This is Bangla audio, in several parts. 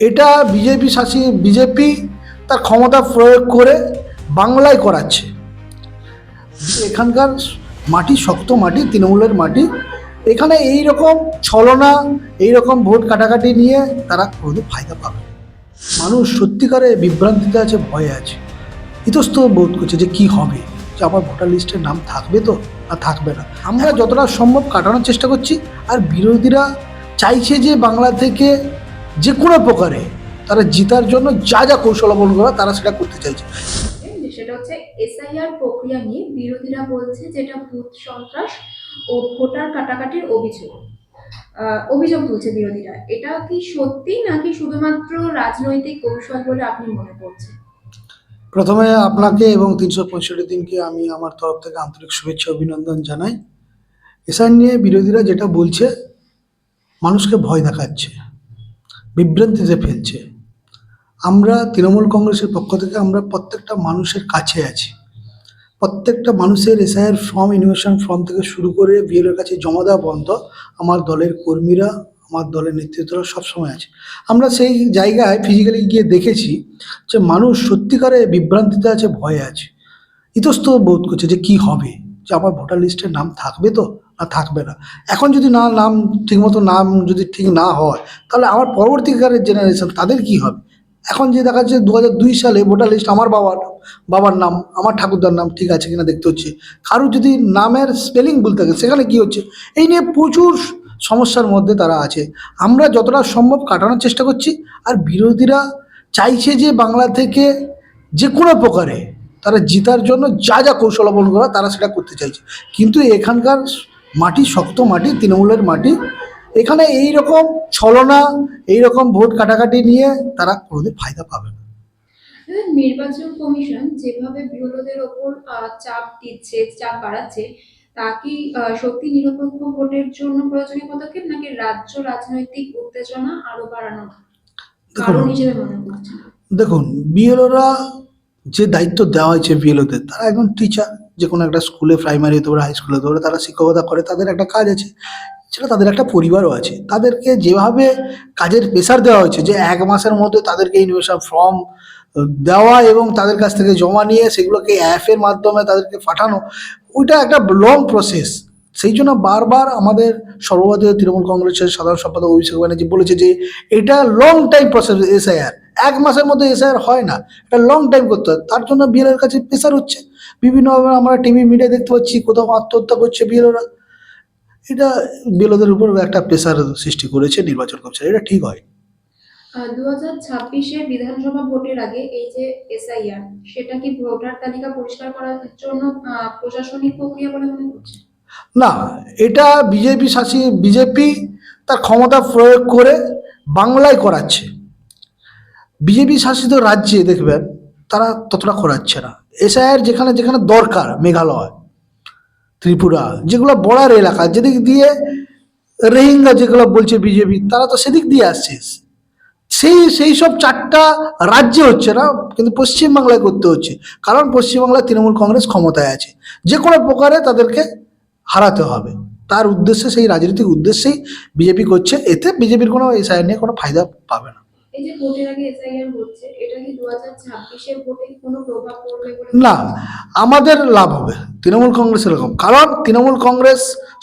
এটা বিজেপি শাসী বিজেপি তার ক্ষমতা প্রয়োগ করে বাংলায় করাচ্ছে। এখানকার মাটি শক্ত মাটি তৃণমূলের মাটি এখানে এই রকম ছলনা এই রকম ভোট কাটাকাটি নিয়ে তারা কোনো ফায়দা পাবে মানুষ সত্যিকারে বিভ্রান্তিতে আছে ভয়ে আছে। ইতস্ত বোধ করছে যে কি হবে যে আমার ভোটার লিস্টে নাম থাকবে তো না থাকবে না। আমরা যতটা সম্ভব কাটানোর চেষ্টা করছি আর বিরোধীরা চাইছে যে বাংলা থেকে যে কোনো প্রকারে তারা জিতার জন্য যা যা কৌশল অবলম্বন করা তারা সেটা করতে চাইছে। সেটা হচ্ছে এসআইআর প্রক্রিয়া নিয়ে বিরোধীরা বলছে যেটা বুথ সন্ত্রাস ও ভোটার কাটাকাটির অভিযোগ। অভিযোগ তুলছে বিরোধীরা। এটা কি সত্যি নাকি শুধুমাত্র রাজনৈতিক কৌশল বলে আপনি মনে করছেন? প্রথমে আপনাকে এবং তিনশো পঁয়ষট্টি দিনকে আমি আমার তরফ থেকে আন্তরিক শুভেচ্ছা অভিনন্দন জানাই। এসআই নিয়ে বিরোধীরা যেটা বলছে মানুষকে ভয় দেখাচ্ছে। বিভ্রান্তিতে ফেলছে। আমরা তৃণমূল কংগ্রেসের পক্ষ থেকে আমরা প্রত্যেকটা মানুষের কাছে আছি। প্রত্যেকটা মানুষের এসআইয়ের ফর্ম, ইনোভেশন ফর্ম থেকে শুরু করে বিএলের কাছে জমা দেওয়া বন্ধ। আমার দলের কর্মীরা, আমার দলের নেতৃত্বরা সবসময় আছে। আমরা সেই জায়গায় ফিজিক্যালি গিয়ে দেখেছি যে মানুষ সত্যিকারে বিভ্রান্তিতে আছে, ভয়ে আছে। ইতস্ত বোধ করছে যে কি হবে? যে আমার ভোটার লিস্টের নাম থাকবে তো? থাকবে না। এখন যদি না নাম ঠিকমতো নাম যদি ঠিক না হয়, তাহলে আমার পরবর্তীকালের জেনারেশন তাদের কি হবে? এখন যে দেখা যাচ্ছে দু দুই সালে ভোটার লিস্ট আমার বাবার বাবার নাম, আমার ঠাকুরদার নাম ঠিক আছে কিনা দেখতে হচ্ছে। কারও যদি নামের স্পেলিং ভুল থাকে, সেখানে কি হচ্ছে? এই নিয়ে প্রচুর সমস্যার মধ্যে তারা আছে। আমরা যতটা সম্ভব কাটানোর চেষ্টা করছি, আর বিরোধীরা চাইছে যে বাংলা থেকে যে কোনো প্রকারে তারা জিতার জন্য যা যা কৌশল অবলম্বন করা তারা সেটা করতে চাইছে। কিন্তু এখানকার মাটি শক্ত মাটি তৃণমূলের মাটি। এখানে এই রকম ছলনা এই রকম ভোট কাটাকাটি নিয়ে তারা কোনোদিন ফায়দা পাবে না। নির্বাচন কমিশন যেভাবে বিরোধীদের ওপর চাপ দিচ্ছে চাপ বাড়াচ্ছে তা কি সত্যি নিরপেক্ষ ভোটের জন্য প্রয়োজনীয় পদক্ষেপ নাকি রাজ্য রাজনৈতিক উত্তেজনা আরও বাড়ানো কারণ হিসেবে মনে করছেন? দেখুন বিএলওরা যে দায়িত্ব দেওয়া হয়েছে বিএলওদের তারা একজন টিচার যে কোনো একটা স্কুলে প্রাইমারি হতে পারে হাই স্কুলে হতে পারে, তারা শিক্ষকতা করে, তাদের একটা কাজ আছে। সেটা তাদের একটা পরিবারও আছে। তাদেরকে যেভাবে কাজের প্রেশার দেওয়া হয়েছে, যে এক মাসের মধ্যে তাদেরকে ইনভেশন ফর্ম দেওয়া এবং তাদের কাছ থেকে জমা নিয়ে সেগুলোকে অ্যাপের মাধ্যমে তাদেরকে পাঠানো, ওইটা একটা লং প্রসেস সেই জন্য বারবার আমাদের সর্বভারতীয় তৃণমূল কংগ্রেসের সাধারণ সম্পাদক অভিষেক ব্যানার্জি বলেছে যে এটা লং টাইম প্রসেস এসআইআর এক মাসের মধ্যে এসআইআর হয় না। এটা লং টাইম করতে হয়। তার জন্য বিএলের কাছে প্রেশার হচ্ছে। বিভিন্নভাবে আমরা টিভি মিডিয়া দেখতে পাচ্ছি কোথাও আত্মহত্যা করছে বিএলওরা এটা বিএলওদের উপর একটা প্রেশার সৃষ্টি করেছে নির্বাচন কমিশন। এটা ঠিক হয়। দু হাজার ছাব্বিশে বিধানসভা ভোটের আগে এই যে এসআইআর সেটা কি ভোটার তালিকা পরিষ্কার করার জন্য প্রশাসনিক প্রক্রিয়া বলে মনে না এটা বিজেপি শাসী বিজেপি তার ক্ষমতা প্রয়োগ করে বাংলায় করাচ্ছে। বিজেপি শাসিত রাজ্যে দেখবেন তারা ততটা করাচ্ছে না। এসআইআর যেখানে যেখানে দরকার, মেঘালয়, ত্রিপুরা, যেগুলো বর্ডার এলাকা, যেদিক দিয়ে রোহিঙ্গা যেগুলো বলছে বিজেপি তারা তো সেদিক দিয়ে আসছে। সেই সেই সব চারটা রাজ্যে হচ্ছে না, কিন্তু পশ্চিমবাংলায় করতে হচ্ছে। কারণ পশ্চিমবাংলায় তৃণমূল কংগ্রেস ক্ষমতায় আছে। যে কোনো প্রকারে তাদেরকে হারাতে হবে। তার উদ্দেশ্যে, সেই রাজনৈতিক উদ্দেশ্যেই বিজেপি করছে। এতে বিজেপির কোনো এসআই নিয়ে কোনো ফায়দা পাবে না। না, আমাদের লাভ হবে তৃণমূল কংগ্রেস এরকম। কারণ তৃণমূল কংগ্রেস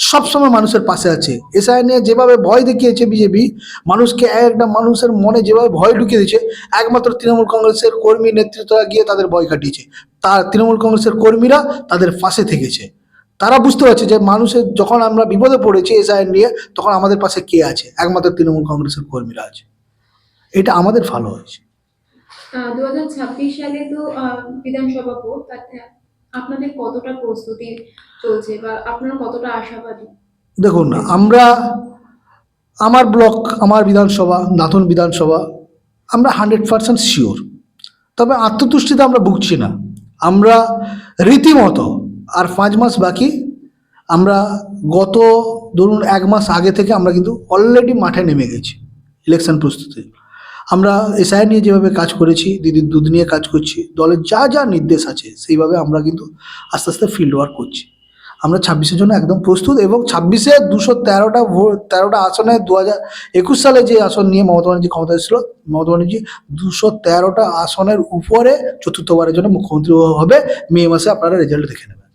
সবসময় মানুষের পাশে আছে। এসআই নিয়ে যেভাবে ভয় দেখিয়েছে বিজেপি মানুষকে একটা মানুষের মনে যেভাবে ভয় ঢুকিয়ে দিয়েছে, একমাত্র তৃণমূল কংগ্রেসের কর্মী নেতৃত্বরা গিয়ে তাদের ভয় কাটিয়েছে তার তৃণমূল কংগ্রেসের কর্মীরা তাদের পাশে থেকেছে। তারা বুঝতে পারছে যে মানুষের যখন আমরা বিপদে পড়েছি এসআই নিয়ে, তখন আমাদের পাশে কে আছে? একমাত্র তৃণমূল কংগ্রেসের কর্মীরা আছে। এটা আমাদের ভালো হয়েছে। দু হাজার ছাব্বিশ সালে তো বিধানসভা ভোট আপনাদের কতটা প্রস্তুতি চলছে বা আপনারা কতটা আশাবাদী? দেখুন আমরা আমার ব্লক আমার বিধানসভা নাথন বিধানসভা আমরা হান্ড্রেড পার্সেন্ট শিওর তবে আত্মতুষ্টিতে আমরা ভুগছি না। আমরা রীতিমতো আর পাঁচ মাস বাকি আমরা গত ধরুন এক মাস আগে থেকে আমরা কিন্তু অলরেডি মাঠে নেমে গেছি ইলেকশন প্রস্তুতি। আমরা এসআই নিয়ে যেভাবে কাজ করেছি, দিদির দুধ নিয়ে কাজ করছি, দলের যা যা নির্দেশ আছে, সেইভাবে আমরা কিন্তু আস্তে আস্তে ফিল্ড ওয়ার্ক করছি। আমরা ছাব্বিশের জন্য একদম প্রস্তুত এবং ছাব্বিশে দুশো তেরোটা ভোট তেরোটা আসনে দু হাজার একুশ সালে যে আসন নিয়ে মমতা ব্যানার্জি ক্ষমতা ছিল মমতা ব্যানার্জি দুশো তেরোটা আসনের উপরে চতুর্থবারের জন্য মুখ্যমন্ত্রী হবে, মে মাসে আপনারা রেজাল্ট দেখে নেবেন।